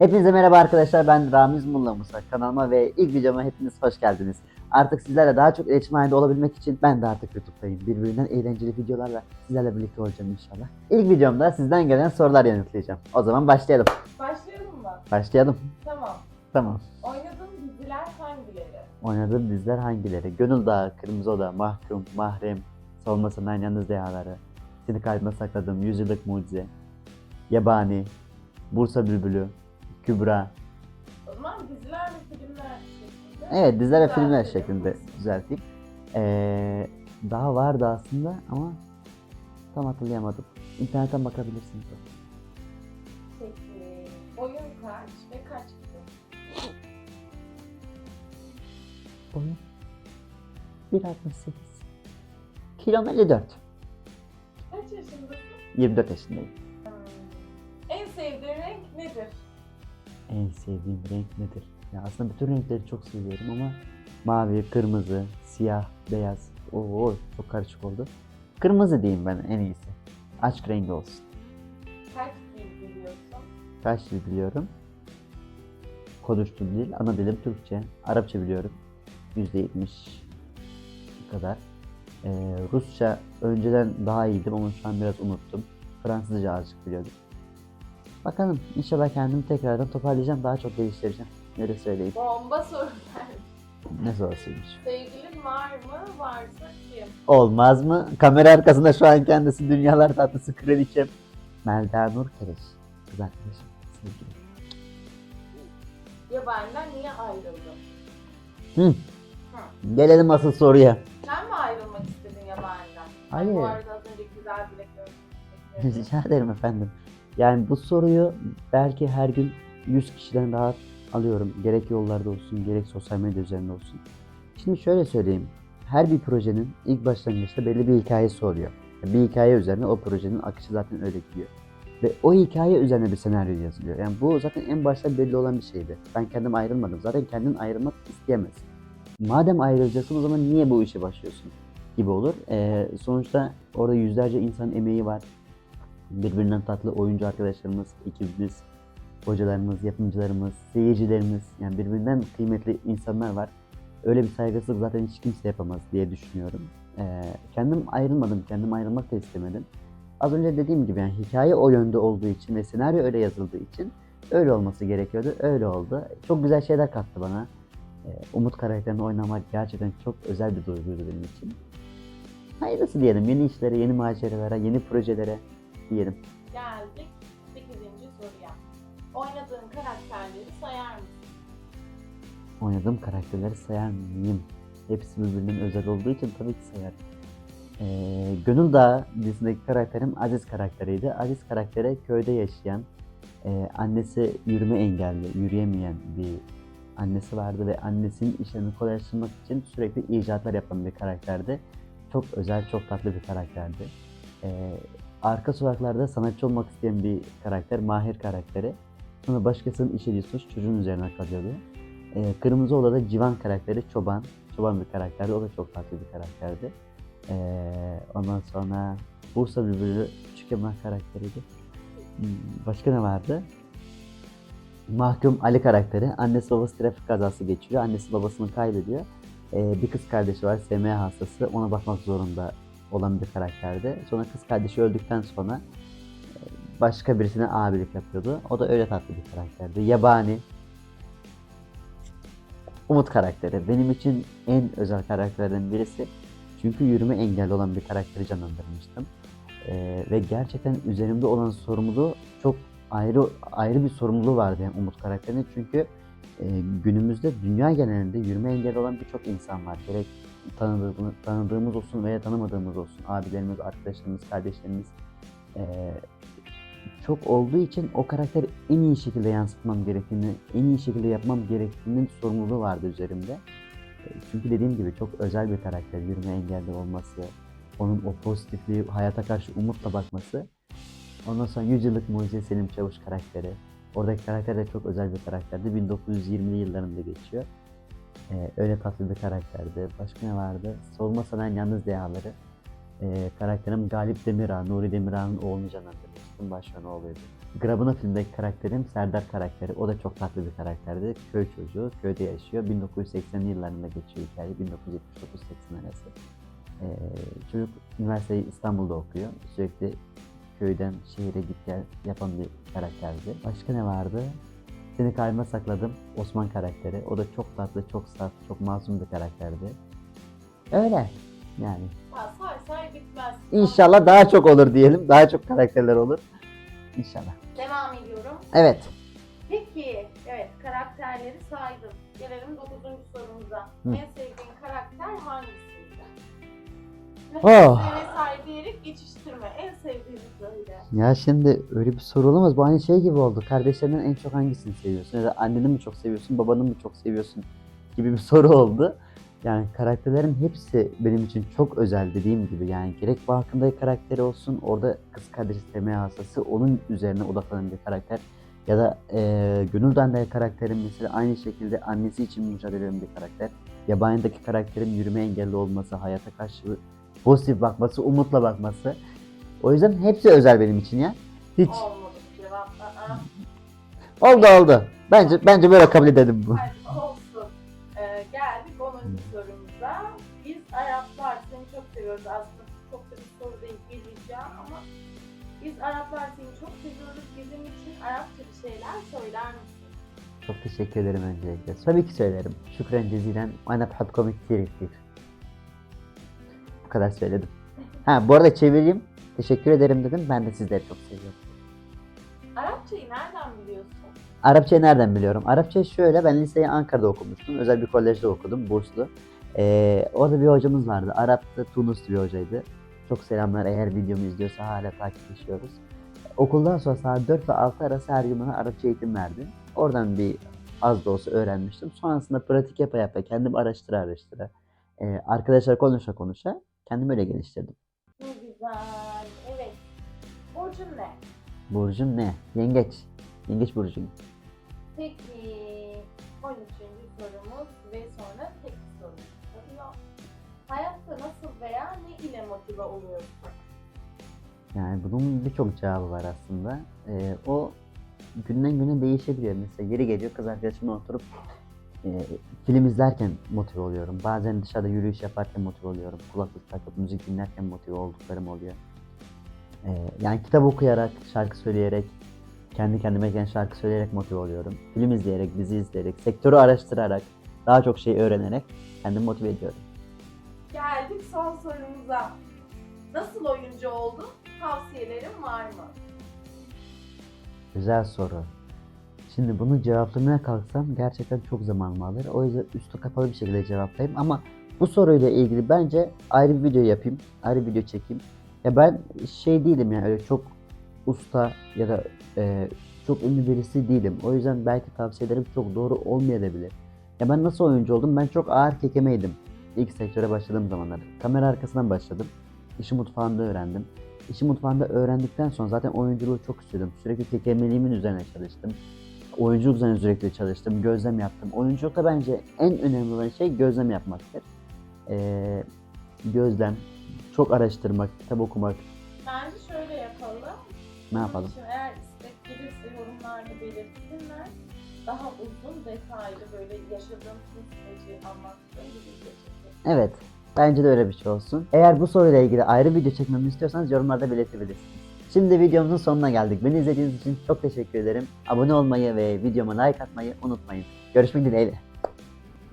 Hepinize merhaba arkadaşlar ben Ramiz Mulla Musa kanalıma ve ilk videoma hepiniz hoş geldiniz. Artık sizlerle daha çok iletişim halinde olabilmek için ben de artık YouTube'dayım. Birbirinden eğlenceli videolarla sizlerle birlikte olacağım inşallah. İlk videomda sizden gelen sorular yanıtlayacağım. O zaman başlayalım. Başlayalım mı? Başlayalım. Tamam. Tamam. Oynadığın diziler hangileri? Oynadığım diziler hangileri? Gönül Dağı, Kırmızı Oda, Mahkum, Mahrem, Savunma Sanayi Yalnız Dehaları, Seni Kalbime Sakladığım, Yüzyıllık Mucize, Yabani, Bursa Bülbülü, Kübra, O zaman diziler ve filmler şeklinde. Evet diziler ve filmler film. şeklinde düzelteyim. Ee, daha vardı aslında ama tam hatırlayamadım. İnternetten bakabilirsiniz. Peki boyun kaç ve kaç kilo? Boyum 1.68. Kilom 54. Kaç yaşındasın? 24 yaşındayım. Hmm. En sevdiğin renk nedir? En sevdiğim renk nedir? Ya aslında bütün renkleri çok seviyorum ama mavi, kırmızı, siyah, beyaz. Oo çok karışık oldu. Kırmızı diyeyim ben en iyisi. Aşk rengi olsun. Kaç dil biliyorsun? Kaç dil biliyorum? Konuştuğum dil, ana dilim Türkçe. Arapça biliyorum. %70 kadar. Ee, Rusça önceden daha iyiydim ama şu an biraz unuttum. Fransızca azıcık biliyordum. Bakalım inşallah kendimi tekrardan toparlayacağım. Daha çok geliştireceğim. Öyle söyleyeyim. Bomba sorular. Ne sorusuymuş. Sevgilin var mı? Varsa kim? Olmaz mı? Kamera arkasında şu an kendisi dünyalar tatlısı kraliçem. Melda Nur Kereş. Kız arkadaşım. Sevgilim. Ya benden niye ayrıldın? Hı. Hı. Gelelim asıl soruya. Sen mi ayrılmak istedin ya benden? Hayır. Bu arada az önce güzel dilek gördüm. Rica ederim efendim. Yani bu soruyu belki her gün 100 kişiden rahat alıyorum. Gerek yollarda olsun, gerek sosyal medya üzerinde olsun. Şimdi şöyle söyleyeyim. Her bir projenin ilk başlangıçta belli bir hikayesi oluyor. Bir hikaye üzerine o projenin akışı zaten öyle gidiyor. Ve o hikaye üzerine bir senaryo yazılıyor. Yani bu zaten en başta belli olan bir şeydi. Ben kendim ayrılmadım. Zaten kendin ayrılmak isteyemez. Madem ayrılacaksın o zaman niye bu işe başlıyorsun? Gibi olur. Ee, sonuçta orada yüzlerce insan emeği var birbirinden tatlı oyuncu arkadaşlarımız, ekibimiz, hocalarımız, yapımcılarımız, seyircilerimiz yani birbirinden kıymetli insanlar var. Öyle bir saygısızlık zaten hiç kimse yapamaz diye düşünüyorum. Ee, kendim ayrılmadım, kendim ayrılmak da istemedim. Az önce dediğim gibi yani hikaye o yönde olduğu için ve senaryo öyle yazıldığı için öyle olması gerekiyordu. Öyle oldu. Çok güzel şeyler kattı bana. Ee, Umut karakterini oynamak gerçekten çok özel bir duyguydu benim için. Hayırlısı diyelim. Yeni işlere, yeni maceralara, yeni projelere diyelim. Geldik 8. soruya. Oynadığın karakterleri sayar mısın? Oynadığım karakterleri sayar mıyım? Hepsi birbirinden özel olduğu için tabii ki sayarım. Ee, Gönül Dağı dizisindeki karakterim Aziz karakteriydi. Aziz karaktere köyde yaşayan, e, annesi yürüme engelli, yürüyemeyen bir annesi vardı ve annesinin işlerini kolaylaştırmak için sürekli icatlar yapan bir karakterdi. Çok özel, çok tatlı bir karakterdi. Ee, arka sokaklarda sanatçı olmak isteyen bir karakter, Mahir karakteri. Sonra başkasının işlediği suç çocuğun üzerine kalıyordu. Ee, Kırmızı Oda'da Civan karakteri Çoban. Çoban bir karakterdi. O da çok tatlı bir karakterdi. Ee, ondan sonra Bursa Bülbülü Küçük Emrah karakteriydi. Hmm, Başka ne vardı? Mahkum Ali karakteri. Annesi babası trafik kazası geçiriyor. Annesi babasını kaybediyor. Ee, bir kız kardeşi var SMA hastası. Ona bakmak zorunda olan bir karakterdi. Sonra kız kardeşi öldükten sonra e, başka birisine abilik yapıyordu. O da öyle tatlı bir karakterdi. Yabani. Umut karakteri. Benim için en özel karakterlerden birisi. Çünkü yürüme engelli olan bir karakteri canlandırmıştım. Ee, ve gerçekten üzerimde olan sorumluluğu çok ayrı ayrı bir sorumluluğu vardı yani Umut karakterinin. Çünkü e, günümüzde dünya genelinde yürüme engelli olan birçok insan var. Gerek tanıdığımız, tanıdığımız olsun veya tanımadığımız olsun. Abilerimiz, arkadaşlarımız, kardeşlerimiz. Ee, çok olduğu için o karakteri en iyi şekilde yansıtmam gerektiğini, en iyi şekilde yapmam gerektiğinin sorumluluğu vardı üzerimde. Çünkü dediğim gibi çok özel bir karakter. Yürüme engelli olması, onun o pozitifliği, hayata karşı umutla bakması. Ondan sonra Yüzyıllık Mucize Selim Çavuş karakteri. Oradaki karakter de çok özel bir karakterdi. 1920'li yıllarında geçiyor. Ee, öyle tatlı bir karakterdi. Başka ne vardı? Solma Sanayi Yalnız Dehaları. Ee, karakterim Galip Demirağ, Nuri Demirağ'ın oğlunu canlandırmıştım. Başrol oğluydu. Grabına filmdeki karakterim Serdar karakteri. O da çok tatlı bir karakterdi. Köy çocuğu, köyde yaşıyor. 1980'li yıllarında geçiyor hikaye. 1979-80 arası. Ee, çocuk üniversiteyi İstanbul'da okuyor. Sürekli köyden şehire git gel yapan bir karakterdi. Başka ne vardı? Seni kalbime sakladım. Osman karakteri. O da çok tatlı, çok saf, çok masum bir karakterdi. Öyle yani. Ya say say bitmez. İnşallah daha çok olur diyelim. Daha çok karakterler olur. İnşallah. Devam ediyorum. Evet. Peki, evet karakterleri saydım. Gelelim 9. sorumuza. Hı. En sevdiğin karakter hangisiydi? Oh. Say diyerek geçiştirme. En sevdiğini söyle. Ya şimdi öyle bir soru olamaz. Bu aynı şey gibi oldu. Kardeşlerinden en çok hangisini seviyorsun? Ya da anneni mi çok seviyorsun, babanı mı çok seviyorsun gibi bir soru oldu. Yani karakterlerin hepsi benim için çok özel dediğim gibi. Yani gerek Balkan'daki karakteri olsun, orada kız kardeşi sevmeye hastası, onun üzerine odaklanan bir karakter. Ya da eee Gönül Dan'daki karakterin mesela aynı şekilde annesi için mücadele eden bir karakter. Yabanideki karakterin yürüme engelli olması, hayata karşı pozitif bakması, umutla bakması. O yüzden hepsi özel benim için ya. Hiç. Olmadı cevap. Aa. Oldu oldu. Bence bence böyle kabul edelim bu. Hadi olsun. Ee, geldik 10. sorumuza. Biz Araplar seni çok seviyoruz. Aslında çok da bir soru değil geleceğim ama biz Araplar seni çok seviyoruz. Bizim için Arapça bir şeyler söyler misin? Çok teşekkür ederim öncelikle. Tabii ki söylerim. Şükren cezilen. Ana bhadkom ktir ktir. Bu kadar söyledim. Ha bu arada çevireyim. Teşekkür ederim dedim. Ben de sizleri çok seviyorum. Arapçayı nereden biliyorsun? Arapçayı nereden biliyorum? Arapçayı şöyle, ben liseyi Ankara'da okumuştum. Özel bir kolejde okudum, burslu. Ee, orada bir hocamız vardı. Arap'ta Tunuslu bir hocaydı. Çok selamlar eğer videomu izliyorsa hala takipleşiyoruz. Okuldan sonra saat 4 ve 6 arası her gün bana Arapça eğitim verdi. Oradan bir az da olsa öğrenmiştim. Sonrasında pratik yapa yapa, kendim araştıra araştıra, ee, arkadaşlar konuşa konuşa kendimi öyle geliştirdim. Ne güzel. Burcun ne? Burcum ne? Yengeç. Yengeç burcuyum. Peki 13. sorumuz ve sonra tek sorumuz kalıyor. Hayatta nasıl veya ne ile motive oluyorsun? Yani bunun birçok cevabı var aslında. Ee, o günden güne değişebiliyor. Mesela yeri geliyor kız arkadaşımla oturup e, film izlerken motive oluyorum. Bazen dışarıda yürüyüş yaparken motive oluyorum. Kulaklık takıp müzik dinlerken motive olduklarım oluyor. Ee, yani kitap okuyarak, şarkı söyleyerek, kendi kendime şarkı söyleyerek motive oluyorum. Film izleyerek, dizi izleyerek, sektörü araştırarak, daha çok şey öğrenerek kendimi motive ediyorum. Geldik son sorumuza. Nasıl oyuncu oldun? Tavsiyelerin var mı? Güzel soru. Şimdi bunu cevaplamaya kalksam gerçekten çok zamanımı alır. O yüzden üstü kapalı bir şekilde cevaplayayım ama bu soruyla ilgili bence ayrı bir video yapayım. Ayrı bir video çekeyim. Ya ben şey değilim yani öyle çok usta ya da e, çok ünlü birisi değilim. O yüzden belki tavsiyelerim çok doğru olmayabilir. Ya ben nasıl oyuncu oldum? Ben çok ağır kekemeydim. İlk sektöre başladığım zamanlar. Kamera arkasından başladım. İşi mutfağında öğrendim. İşi mutfağında öğrendikten sonra zaten oyunculuğu çok istiyordum. Sürekli kekemeliğimin üzerine çalıştım. Oyunculuk üzerine sürekli çalıştım. Gözlem yaptım. Oyunculukta bence en önemli olan şey gözlem yapmaktır. Ee, gözlem, çok araştırmak, kitap okumak. Bence şöyle yapalım. Ne yapalım? Şimdi eğer istek gelirse yorumlarda belirtsinler. Daha uzun, detaylı böyle yaşadığım tüm süreci anlattığım bir video çekelim. Evet. Bence de öyle bir şey olsun. Eğer bu soruyla ilgili ayrı video çekmemi istiyorsanız yorumlarda belirtebilirsiniz. Şimdi videomuzun sonuna geldik. Beni izlediğiniz için çok teşekkür ederim. Abone olmayı ve videoma like atmayı unutmayın. Görüşmek dileğiyle.